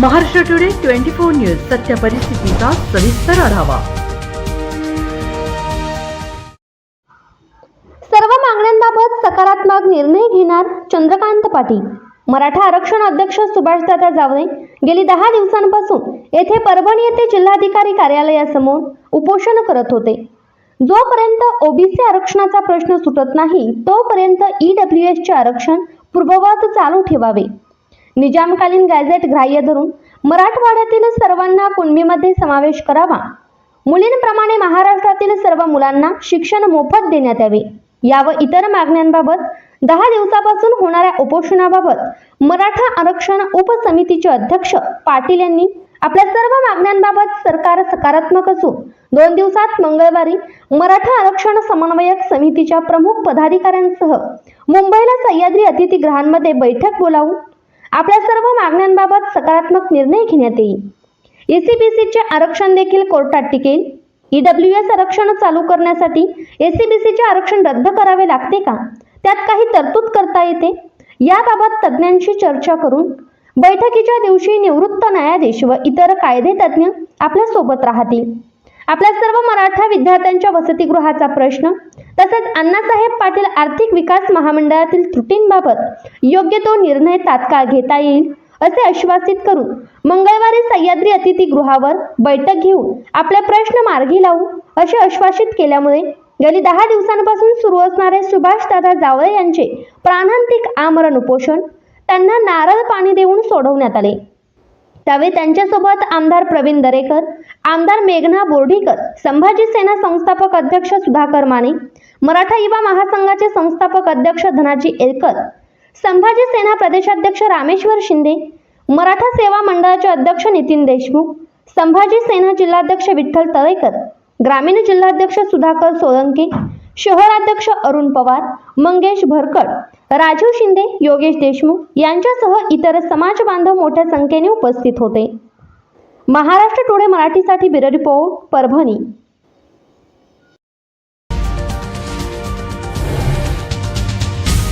Maharashtra today twenty four news सत्य परिस्थितीचा सविस्तर आढावा. सर्व मागण्यांबाबत सकारात्मक निर्णय घेणार चंद्रकांत पाटील. मराठा आरक्षण अध्यक्ष सुभाषदादा जावळे गेली दहा दिवसांपासून येथे परभणी येथे जिल्हाधिकारी कार्यालयासमोर उपोषण करत होते. जोपर्यंत ओबीसी आरक्षणाचा प्रश्न सुटत नाही तोपर्यंत ईडब्ल्यू एसचे आरक्षण पूर्ववत चालू ठेवावे. निजामकालीन गॅझेट ग्राह्य धरून मराठवाड्यातील सर्वांना कुणबीमध्ये समावेश करावा? मुलींप्रमाणे महाराष्ट्रातील सर्व मुलांना शिक्षण मोफत देण्यात यावे. या व इतर मागण्यांबाबत दहा दिवसापासून होणाऱ्या उपोषणाबाबत मराठा आरक्षण उपसमितीचे अध्यक्ष पाटील यांनी आपल्या सर्व मागण्यांबाबत सरकार सकारात्मक असून दोन दिवसात मंगळवारी मराठा आरक्षण समन्वयक समितीच्या प्रमुख पदाधिकाऱ्यांसह मुंबईला सह्याद्री अतिथीगृहांमध्ये बैठक बोलावून आपल्या सर्व मागण्यांबाबत सकारात्मक निर्णय घेण्यात येईल. एसीबीसीचे आरक्षण देखील कोर्टात टिकेल. ईडब्ल्यू एस आरक्षण चालू करण्यासाठी एसीबीसीचे आरक्षण रद्द करावे लागते का? त्यात काही तरतूद करता येते. याबाबत तज्ज्ञांशी चर्चा करून बैठकीच्या दिवशी निवृत्त न्यायाधीश व इतर कायदे तज्ज्ञ आपल्यासोबत राहतील. आपल्या सर्व मराठा विद्यार्थ्यांच्या वसतिगृहाचा प्रश्न तसेच अण्णासाहेब पाटील आर्थिक विकास महामंडळातील त्रुटींबाबत योग्य तो निर्णय तात्काळ घेता येईल असे आश्वासित करून मंगळवारी सह्याद्री अतिथीगृहावर बैठक घेऊन आपले प्रश्न मार्गी लावू असे आश्वासित केल्यामुळे गेली दहा दिवसांपासून सुरू असणारे सुभाष दादा जावळे यांचे प्राणांतिक आमरण उपोषण त्यांना नारळ पाणी देऊन सोडवण्यात आले. त्यावेळी त्यांच्यासोबत आमदार प्रवीण दरेकर आमदार मेघना बोर्डीकर संभाजी सेना संस्थापक अध्यक्ष सुधाकर माने मराठा युवा महासंघाचे संस्थापक अध्यक्ष धनाजी एलकर संभाजी सेना प्रदेशाध्यक्ष रामेश्वर शिंदे मराठा सेवा मंडळाचे अध्यक्ष नितीन देशमुख संभाजी सेना जिल्हाध्यक्ष विठ्ठल तळेकर ग्रामीण जिल्हाध्यक्ष सुधाकर सोळंके शहराध्यक्ष अरुण पवार मंगेश भरकड राजीव शिंदे योगेश देशमुख यांच्यासह इतर समाज बांधव मोठ्या संख्येने उपस्थित होते. महाराष्ट्र टुडे मराठीसाठी ब्युरो रिपोर्ट परभणी.